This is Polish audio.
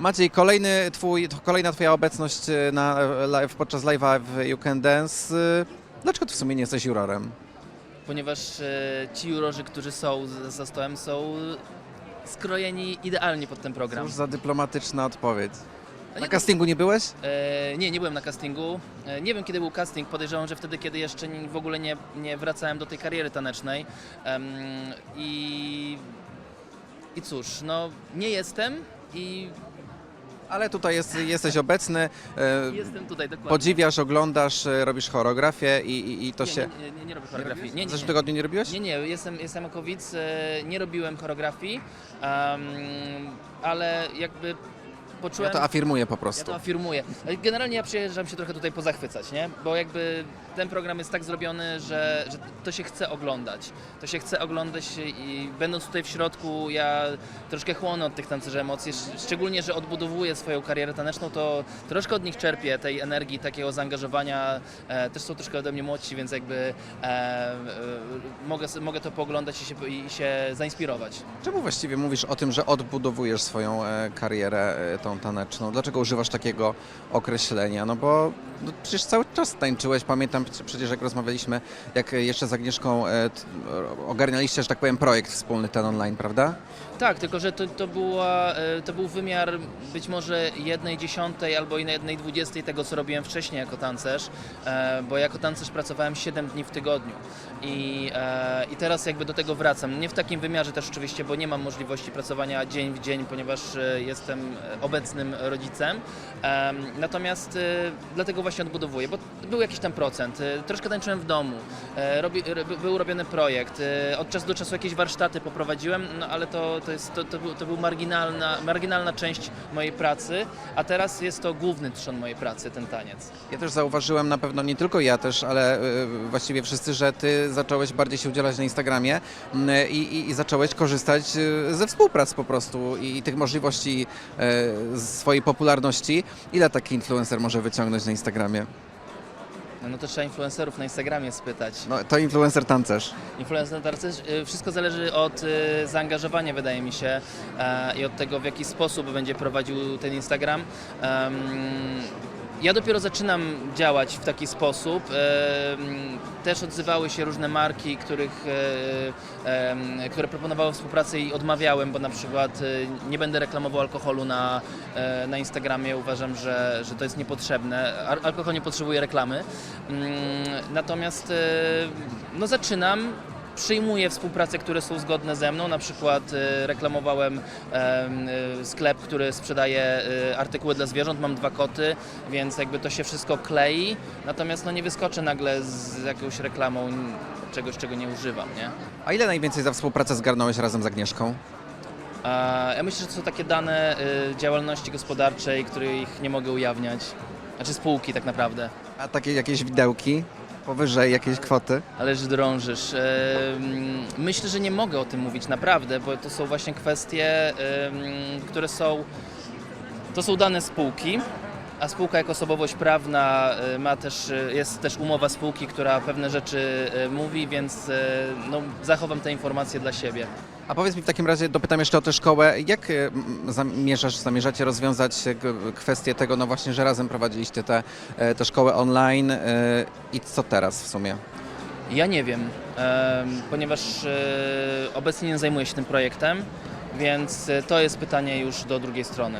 Maciej, kolejny twój, kolejna twoja obecność e, na, live, podczas live'a w You Can Dance. E, Dlaczego ty w sumie nie jesteś jurorem? ponieważ e, ci jurorzy, którzy są za stołem, są skrojeni idealnie pod ten program. Cóż za dyplomatyczna odpowiedź. A Na castingu nie byłeś? e, nie, nie byłem na castingu. E, nie wiem, kiedy był casting. Podejrzewam, że wtedy, kiedy jeszcze nie, w ogóle nie, nie wracałem do tej kariery tanecznej. Em, I, I cóż, no nie jestem i Ale tutaj jest, jesteś obecny, e, jestem tutaj dokładnie. podziwiasz, oglądasz, e, robisz choreografię i, i, i to nie, się... nie, nie, nie, nie robię Nie choreografii. Nie, W nie, zeszłym nie. tygodniu nie robiłeś? Nie, nie, jestem, jestem jako widz, e, nie robiłem choreografii, em, ale jakby Ja poczułem... to afirmuję po Ja prostu. to afirmuję. Generalnie ja przyjeżdżam się trochę tutaj pozachwycać, nie? Bo jakby ten program jest tak zrobiony, że, że to się chce oglądać. To się chce oglądać i będąc tutaj w środku, ja troszkę chłonę od tych tancerzy emocji, sz- szczególnie, że odbudowuję swoją karierę taneczną, to troszkę od nich czerpię tej energii, takiego zaangażowania. E, też są troszkę ode mnie młodsi, więc jakby e, e, mogę, mogę to pooglądać i się, i się zainspirować. Czemu właściwie mówisz o tym, że odbudowujesz swoją karierę e, taneczną? Dlaczego używasz takiego określenia? No bo no, przecież cały czas tańczyłeś, pamiętam przecież- jak rozmawialiśmy, jak e, jeszcze z Agnieszką e, t, ogarnialiście, że tak powiem, projekt wspólny ten online, prawda? Tak, tylko że to, to, była, e, to był wymiar być może jednej dziesiątej albo jednej dwudziestej tego, co robiłem wcześniej jako tancerz, e, bo jako tancerz pracowałem 7 dni w tygodniu I, e, i teraz jakby do tego wracam. Nie w takim wymiarze też oczywiście, bo nie mam możliwości pracowania dzień w dzień, ponieważ e, jestem obecnym rodzicem, Em, natomiast e, dlatego właśnie odbudowuję, bo był jakiś tam procent. E, Troszkę tańczyłem w domu, e, był robiony projekt, e, od czasu do czasu jakieś warsztaty poprowadziłem, no ale to, to, jest, to, to, był, to był marginalna, marginalna część mojej pracy, a teraz jest to główny trzon mojej pracy, ten taniec. Ja też zauważyłem, na pewno nie tylko ja też, ale właściwie wszyscy, że ty zacząłeś bardziej się udzielać na Instagramie m, i, i, i zacząłeś korzystać ze współprac po prostu i, i tych możliwości swojej popularności. Ile taki influencer może wyciągnąć na Instagramie? No, no to trzeba influencerów na Instagramie spytać. No, to influencer tancerz. Influencer tancerz, y, wszystko zależy od y, zaangażowania, wydaje mi się, e, i od tego, w jaki sposób będzie prowadził ten Instagram. Ja dopiero zaczynam działać w taki sposób. Em, Też odzywały się różne marki, których, e, em, które proponowały współpracę i odmawiałem, bo na przykład e, nie będę reklamował alkoholu na, e, na Instagramie. Uważam, że, że to jest niepotrzebne. Al- Alkohol nie potrzebuje reklamy. Mm, Natomiast e, no zaczynam. Przyjmuję współprace, które są zgodne ze mną. Na przykład e, reklamowałem em, e, sklep, który sprzedaje e, artykuły dla zwierząt. Mam dwa koty, więc jakby to się wszystko klei. Natomiast no nie wyskoczę nagle z jakąś reklamą czegoś, czego nie używam, nie? A ile najwięcej za współpracę zgarnąłeś razem z Agnieszką? Ja myślę, że to są takie dane działalności gospodarczej, których nie mogę ujawniać. Znaczy spółki tak naprawdę. A takie jakieś widełki powyżej jakiejś kwoty? Ależ drążysz. Myślę, że nie mogę o tym mówić naprawdę, bo to są właśnie kwestie, które są. To są dane spółki, a spółka jako osobowość prawna e, ma też, e, jest też umowa spółki, która pewne rzeczy e, mówi, więc no, zachowam te informacje dla siebie. A powiedz mi w takim razie, dopytam jeszcze o tę szkołę, jak e, m, zamierzasz, zamierzacie rozwiązać e, g- kwestię tego, no właśnie, że razem prowadziliście tę te, te szkołę online e, i co teraz w sumie? Ja nie wiem, em, ponieważ e, obecnie nie zajmuję się tym projektem, więc e, to jest pytanie już do drugiej strony.